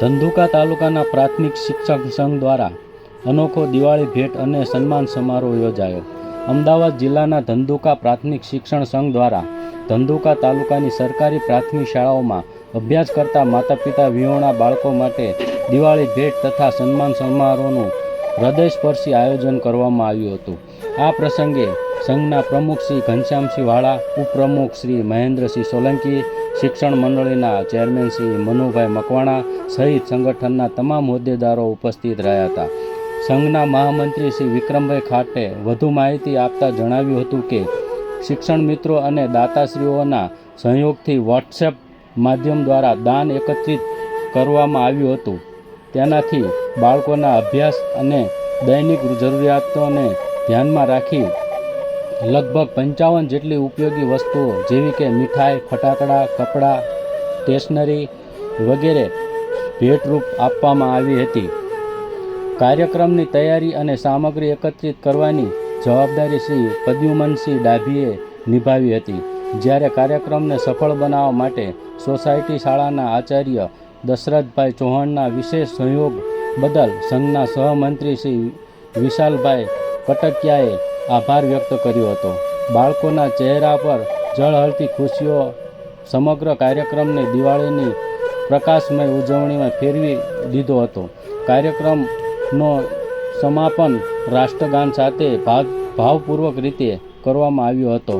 ધંધુકા તાલુકાના પ્રાથમિક શિક્ષક સંઘ દ્વારા અનોખો દિવાળી ભેટ અને સન્માન સમારોહ યોજાયો. અમદાવાદ જિલ્લાના ધંધુકા પ્રાથમિક શિક્ષણ સંઘ દ્વારા ધંધુકા તાલુકાની સરકારી પ્રાથમિક શાળાઓમાં અભ્યાસ કરતા માતા પિતા વિહોણા બાળકો માટે દિવાળી ભેટ તથા સન્માન સમારોહનું હૃદયસ્પર્શી આયોજન કરવામાં આવ્યું હતું. આ પ્રસંગે સંઘના પ્રમુખ શ્રી ઘનશ્યામસિંહ વાળા, ઉપપ્રમુખ શ્રી મહેન્દ્રસિંહ સોલંકી, શિક્ષણ મંડળીના ચેરમેન શ્રી મનુભાઈ મકવાણા સહિત સંગઠનના તમામ હોદ્દેદારો ઉપસ્થિત રહ્યા હતા. સંઘના મહામંત્રી શ્રી વિક્રમભાઈ ખાટે વધુ માહિતી આપતા જણાવ્યું હતું કે, શિક્ષણ મિત્રો અને દાતાશ્રીઓના સહયોગથી વોટ્સએપ માધ્યમ દ્વારા દાન એકત્રિત કરવામાં આવ્યું હતું. તેનાથી બાળકોના અભ્યાસ અને દૈનિક જરૂરિયાતોને ધ્યાનમાં રાખી લગભગ પંચાવન જેટલી ઉપયોગી વસ્તુઓ, જેવી કે મીઠાઈ, ફટાકડા, કપડાં, સ્ટેશનરી વગેરે ભેટરૂપ આપવામાં આવી હતી. કાર્યક્રમની તૈયારી અને સામગ્રી એકત્રિત કરવાની જવાબદારી શ્રી પદ્યુમનસિંહ ડાભીએ નિભાવી હતી, જ્યારે કાર્યક્રમને સફળ બનાવવા માટે સોસાયટી શાળાના આચાર્ય દશરથભાઈ ચૌહાણના વિશેષ સહયોગ બદલ સંઘના સહમંત્રી શ્રી વિશાલભાઈ કટકિયાએ આભાર વ્યક્ત કર્યો હતો. બાળકોના ચહેરા પર જળહળતી ખુશીઓ સમગ્ર કાર્યક્રમને દિવાળીની પ્રકાશમય ઉજવણીમાં ફેરવી દીધો હતો. કાર્યક્રમનો સમાપન રાષ્ટ્રગાન સાથે ભાવ ભાવપૂર્વક રીતે કરવામાં આવ્યો હતો.